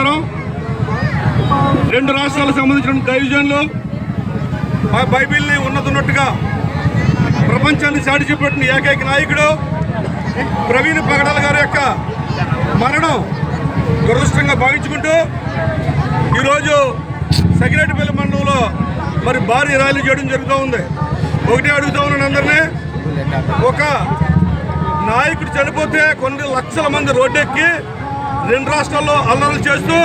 ప్రకారం రెండు రాష్ట్రాలకు సంబంధించిన డైవిజన్లు ఆ బైబిల్ని ఉన్నతున్నట్టుగా ప్రపంచాన్ని చాటి చెప్పిన ఏకైక నాయకుడు ప్రవీణ్ పగడాల గారి యొక్క మరణం దురదృష్టంగా భావించుకుంటూ ఈరోజు సగిరెడ్డిపల్లి మండలంలో మరి భారీ ర్యాలీ చేయడం జరుగుతూ ఉంది. ఒకటే అడుగుతూ ఉన్నాను అందరినీ. ఒక నాయకుడు చనిపోతే కొన్ని లక్షల మంది రోడ్డెక్కి రెండు రాష్ట్రాల్లో అల్లర్లు చేస్తూ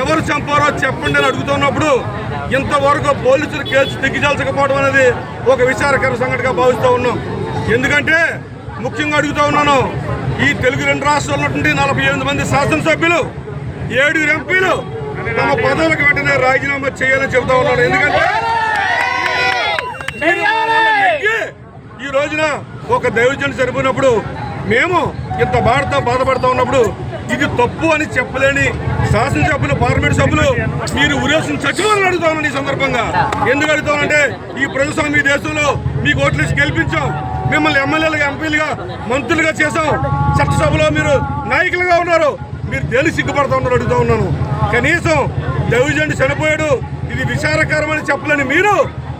ఎవరు చంపారో చెప్పండి అని అడుగుతున్నప్పుడు ఇంతవరకు పోలీసులు కేసు దిగ్గిచాల్చకపోవడం అనేది ఒక విచారకర సంఘటనగా భావిస్తూ ఉన్నాం. ఎందుకంటే ముఖ్యంగా అడుగుతూ ఉన్నాను ఈ తెలుగు రెండు రాష్ట్రాల్లో ఉన్నటువంటి నలభై ఎనిమిది మంది శాసనసభ్యులు ఏడుగురు ఎంపీలు తమ పదవులకు వెంటనే రాజీనామా చేయాలని చెబుతా ఉన్నాను. ఎందుకంటే ఈ రోజున ఒక దైవజన్ చనిపోయినప్పుడు మేము ఇంత బాధతో బాధపడతా ఉన్నప్పుడు ఇది తప్పు అని చెప్పలేని శాసనసభ్యులు పార్లమెంట్ సభ్యులు మీరు ఉరేసిన సచివాలను అడుగుతామని ఈ సందర్భంగా. ఎందుకు అడుగుతామంటే ఈ ప్రజాస్వామ్య దేశంలో మీకు ఓట్లేసి గెలిపించాం. మిమ్మల్ని ఎమ్మెల్యేలుగా ఎంపీలుగా మంత్రులుగా చేశాం. చట్టసభలో మీరు నాయకులుగా ఉన్నారు. మీరు దేని సిగ్గుపడతా ఉన్నారు అడుగుతా ఉన్నాను. కనీసం దైవజండి చనిపోయాడు. ఇది విచారకరమని చెప్పలేని మీరు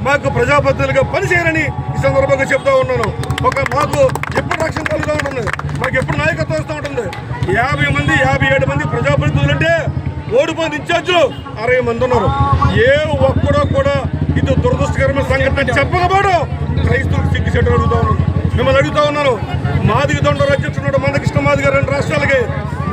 మాకు ప్రజాప్రతినిధులుగా పనిచేయరని ఈ సందర్భంగా చెప్తా ఉన్నాను. ఒక మాకు ఎప్పుడు రక్షణ కలుగుతూ ఉంటుంది మాకు ఎప్పుడు నాయకత్వం యాభై మంది యాభై ఏడు మంది ప్రజాప్రతినిధులు అంటే ఓడిపోయిన ఇన్ఛార్జులు అరవై మంది ఉన్నారు. ఏ ఒక్కడో కూడా ఇది దురదృష్టకరమైన సంఘటన చెప్పకపోవడం క్రైస్తవులకు సిగ్గు చెట్టు అడుగుతా ఉన్నాను. మిమ్మల్ని అడుగుతా ఉన్నాను. మాదిగ దొండర అధ్యక్షుడు మందకృష్ణ మాదిగ రెండు రాష్ట్రాలకి.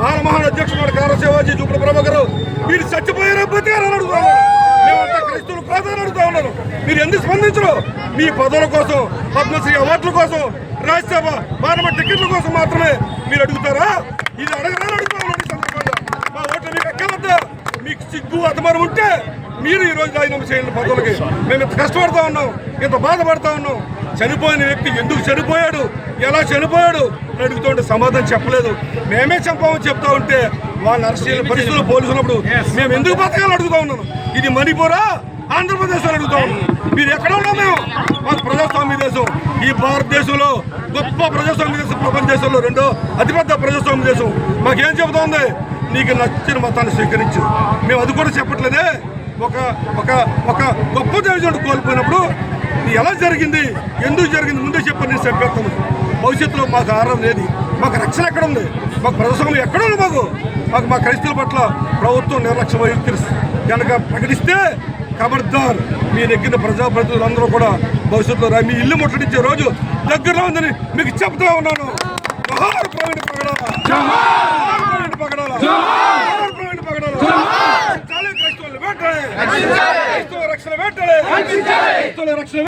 మానమహాన్ అధ్యక్షుడు కార చూపుడు ప్రభాకర్ మీరు చచ్చిపోయారా బతికారని అడుగుతా ఉన్నాను. మేమంతా క్రైస్తవులు ప్రాధాన్యత అడుగుతా ఉన్నాను. మీరు ఎందుకు స్పందించరు? మీ పదవుల కోసం పద్మశ్రీ అవార్డుల కోసం రాజ్యసభ మానవ టికెట్ల కోసం మాత్రమే మీరు అడుగుతారా? ఇది అడగరా అడుగుతా ఈ సందర్భంగా మా ఓట్లు మీకు మీకు సిగ్గు అతమానం ఉంటే మీరు ఈ రోజు రాజీనామా చేయండి పదవులకి. మేము ఇంత కష్టపడతా ఉన్నాం ఇంత బాధపడతా ఉన్నాం. చనిపోయిన వ్యక్తి ఎందుకు చనిపోయాడు? ఎలా చనిపోయాడు? అని అడుగుతుంటే సమాధానం చెప్పలేదు. మేమే చంపామని చెప్తా ఉంటే వాళ్ళని అరెస్ట్ చేయని పరిస్థితుల్లో పోలీసున్నప్పుడు మేము ఎందుకు బతకాలని అడుగుతా ఉన్నాను? ఇది మణిపూరా? ఆంధ్రప్రదేశ్ అని అడుగుతా ఉన్నాం మీరు ఎక్కడ ఉన్నాం మేము మాకు ప్రజాస్వామ్య దేశం. ఈ భారతదేశంలో గొప్ప ప్రజాస్వామ్య దేశం ప్రపంచ దేశంలో రెండో అతిపెద్ద ప్రజాస్వామ్య దేశం. మాకేం చెబుతోంది? నీకు నచ్చిన మతాన్ని స్వీకరించు. మేము అది కూడా చెప్పట్లేదే. ఒక ఒక ఒక గొప్ప దేశం కోల్పోయినప్పుడు ఎలా జరిగింది? ఎందుకు జరిగింది? ముందే చెప్పని నేను చెప్పేస్తాను భవిష్యత్తులో మాకు ఆహారం లేదు. మాకు రక్షణ ఎక్కడ ఉంది? మాకు ప్రజాస్వామ్యం ఎక్కడ ఉంది మాకు? మాకు మా క్రైస్తవుల పట్ల ప్రభుత్వం నిర్లక్ష్యం తెలుసు కనుక ప్రకటిస్తే ఖబర్దార్ మీ నెగ్గిన ప్రజాప్రతినిధులు అందరూ కూడా భవిష్యత్తులో రా. మీ ఇల్లు ముట్టడించే రోజు దగ్గరలో ఉందని మీకు చెప్తా ఉన్నాను. ప్రవీణ్ పగడాల. ప్రవీణ్ పగడాల. రక్షణ రక్షణ